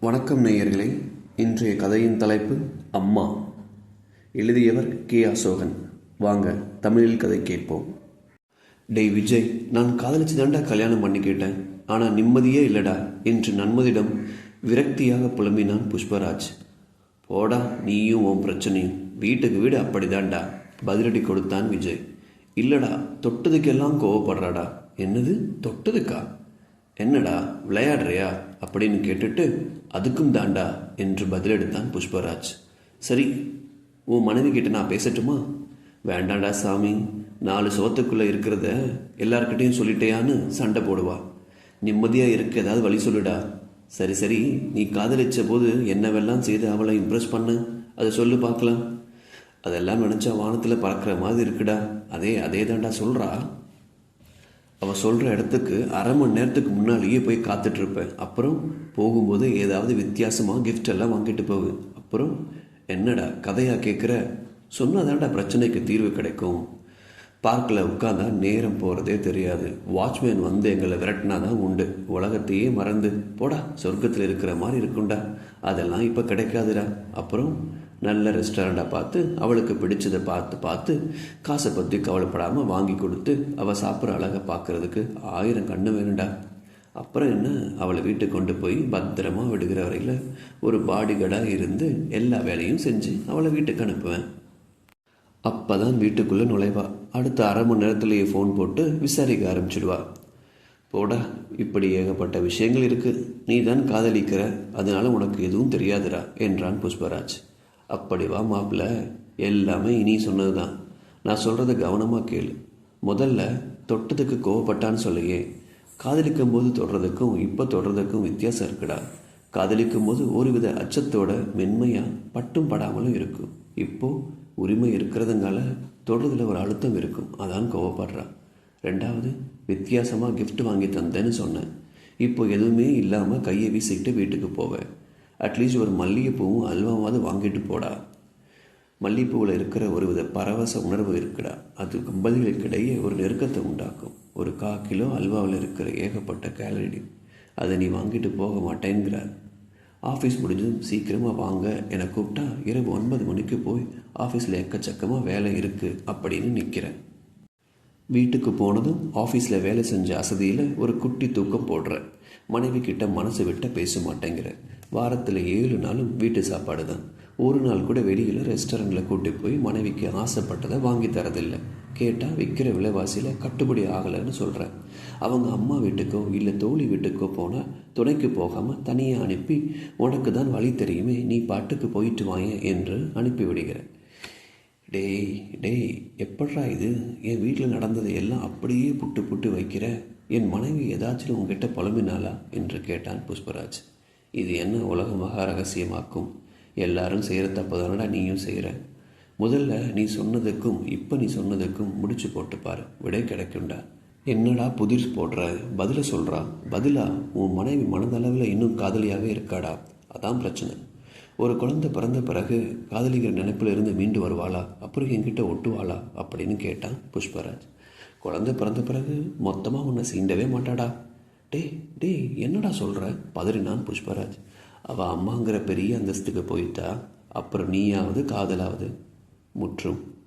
வணக்கம் நேயர்களே இன்றைய கதையின் தலைப்பு அம்மா. எழுதியவர் கே. அசோகன். வாங்க தமிழில் கதை கேட்போம். டேய் விஜய் நான் காதலிச்சு தாண்டா கல்யாணம் பண்ணிக்கிட்டேன் ஆனால் நிம்மதியே இல்லடா என்று நன்மதிடம் விரக்தியாக புலம்பினான் புஷ்பராஜ். போடா நீயும் உன் பிரச்சனையும். வீட்டுக்கு வீடு அப்படிதான்டா பதிலடி கொடுத்தான் விஜய். இல்லடா தொட்டதுக்கெல்லாம் கோவப்படுறாடா. என்னது தொட்டதுக்கா? என்னடா விளையாடுறியா? அப்படின்னு கேட்டுட்டு அதுக்கும் தாண்டா என்று பதிலெடுத்தான் புஷ்பராஜ். சரி உன் மனைவி கிட்ட நான் பேசட்டுமா? வேண்டாண்டா சாமி நாலு சோத்துக்குள்ளே இருக்கிறத எல்லார்கிட்டையும் சொல்லிட்டேயான்னு சண்டை போடுவா. நிம்மதியாக இருக்க ஏதாவது வழி சொல்லுடா. சரி சரி நீ காதலிச்ச போது என்னவெல்லாம் செய்து அவளை இம்ப்ரெஸ் பண்ண. அதை சொல்லு பார்க்கலாம். அதெல்லாம் நினச்சா வானத்தில் பறக்கிற மாதிரி இருக்குடா. அதே அதே தாண்டா சொல்கிறா அவள் சொல்கிற இடத்துக்கு அரை மணி நேரத்துக்கு முன்னாலேயே போய் காத்துட்டு இருப்பேன் அப்புறம் போகும்போது ஏதாவது வித்தியாசமாக கிஃப்ட் எல்லாம் வாங்கிட்டு போவேன் அப்புறம் என்னடா கதையாக கேட்குற சொன்னாதான்டா பிரச்சனைக்கு தீர்வு கிடைக்கும். பார்க்கில் உட்காந்தா நேரம் போகிறதே தெரியாது. வாட்ச்மேன் வந்து எங்களை விரட்டினா தான் உண்டு. உலகத்தையே மறந்து போடா சொர்க்கத்தில் இருக்கிற மாதிரி இருக்கும்டா. அதெல்லாம் இப்போ கிடைக்காதுடா. அப்புறம் நல்ல ரெஸ்டாரண்ட்டாக பார்த்து அவளுக்கு பிடிச்சதை பார்த்து பார்த்து காசை பற்றி கவலைப்படாமல் வாங்கி கொடுத்து அவள் சாப்பிட்ற அழகை பார்க்கறதுக்கு ஆயிரம் கண்ணு வேணும்டா. அப்புறம் என்ன? அவளை வீட்டுக்கு கொண்டு போய் பத்திரமா விடுகிற வரையில் ஒரு பாடிகார்டாக இருந்து எல்லா வேலையும் செஞ்சு அவளை வீட்டுக்கு அனுப்புவேன். அப்போ தான் வீட்டுக்குள்ளே நுழைவா. அடுத்த அரை மணி நேரத்துலேயே ஃபோன் போட்டு விசாரிக்க ஆரம்பிச்சிடுவா. போடா இப்படி ஏகப்பட்ட விஷயங்கள் இருக்குது நீ தான் காதலிக்கிற அதனால் உனக்கு எதுவும் தெரியாதுடா என்றான் புஷ்பராஜ். அப்படி வா மாப்பிள்ள எல்லாமே இனி சொன்னது தான் நான் சொல்கிறத கவனமாக கேளு. முதல்ல தொட்டதுக்கு கோவப்பட்டான்னு சொல்லையே. காதலிக்கும் போது தொடுறதுக்கும் இப்போ தொடுறதுக்கும் வித்தியாசம் இருக்குடா. காதலிக்கும் போது ஒருவித அச்சத்தோட மென்மையாக பட்டும் படாமலும் இருக்கும். இப்போ உரிமை இருக்கிறதுனால தொடுறதுல ஒரு அழுத்தம் இருக்கும். அதான் கோவப்படுறா. ரெண்டாவது வித்தியாசமாக கிஃப்ட் வாங்கி தந்தேன்னு சொன்னேன். இப்போ எதுவுமே இல்லாமல் கையை வீசிக்கிட்டு வீட்டுக்கு போவேன் அட்லீஸ்ட் ஒரு மல்லிகைப்பூவும் அல்வாவாவது வாங்கிட்டு போடா. மல்லிகைப்பூவில் இருக்கிற ஒரு வித பரவச உணர்வு இருக்குடா. அது தம்பதிகளுக்கிடையே ஒரு நெருக்கத்தை உண்டாக்கும். ஒரு கா கிலோ அல்வாவில் இருக்கிற ஏகப்பட்ட கேலரி அதை நீ வாங்கிட்டு போக மாட்டேங்கிறார் ஆஃபீஸ் முடிஞ்சதும் சீக்கிரமாக வாங்க என கூப்பிட்டா இரவு ஒன்பது மணிக்கு போய் ஆஃபீஸில் எக்கச்சக்கமாக வேலை இருக்குது அப்படின்னு நிற்கிறேன் வீட்டுக்கு போனதும் ஆஃபீஸில் வேலை செஞ்ச அசதியில் ஒரு குட்டி தூக்கம் போடுறேன் மனைவி கிட்ட மனசு விட்ட பேச மாட்டேங்கிறேன் வாரத்தில் ஏழு நாளும் வீட்டு சாப்பாடு தான் ஒரு நாள் கூட வெளியில் ரெஸ்டாரண்ட்டில் கூட்டி போய் மனைவிக்கு ஆசைப்பட்டதை வாங்கி தரதில்லை. கேட்டால் விற்கிற விலைவாசியில் கட்டுப்படி ஆகலைன்னு சொல்கிறேன் அவங்க அம்மா வீட்டுக்கோ இல்லை தோழி வீட்டுக்கோ போனால் துணைக்கு போகாமல் தனியாக அனுப்பி உனக்கு தான் வழி தெரியுமே நீ பாட்டுக்கு போயிட்டு வாங்க என்று அனுப்பிவிடுகிறேன் டேய் டேய் எப்பட்றா இது? என் வீட்டில் நடந்ததை எல்லாம் அப்படியே புட்டு புட்டு வைக்கிற? என் மனைவி ஏதாச்சும் உங்ககிட்ட புலம்பினாளா? என்று கேட்டான் புஷ்பராஜ். இது என்ன உலக மகா ரகசியமாக்கும்? எல்லாரும் செய்கிற தப்பு தானடா நீயும் செய்கிற முதல்ல நீ சொன்னதுக்கும் இப்போ நீ சொன்னதுக்கும் முடிச்சு போட்டு விடை கிடைக்கும்டா. என்னடா புதிர் போடுற? பதில சொல்கிறா பதிலா? உன் மனைவி மனதளவில் இன்னும் காதலியாகவே இருக்காடா? அதான் பிரச்சனை. ஒரு குழந்தை பிறந்த பிறகு காதலிக்கிற நினைப்பில் இருந்து மீண்டு வருவாளா? அப்புறம் என்கிட்ட ஒட்டுவாளா? அப்படின்னு கேட்டான் புஷ்பராஜ். குழந்தை பிறந்த பிறகு மொத்தமாக உன்னை சீண்டவே மாட்டாடா. டேய் டேய் என்னடா சொல்கிற பதறினான் புஷ்பராஜ். அவள் அம்மாங்கிற பெரிய அந்தஸ்துக்கு போயிட்டா. அப்புறம் நீயாவது காதலாவது. முற்றும்.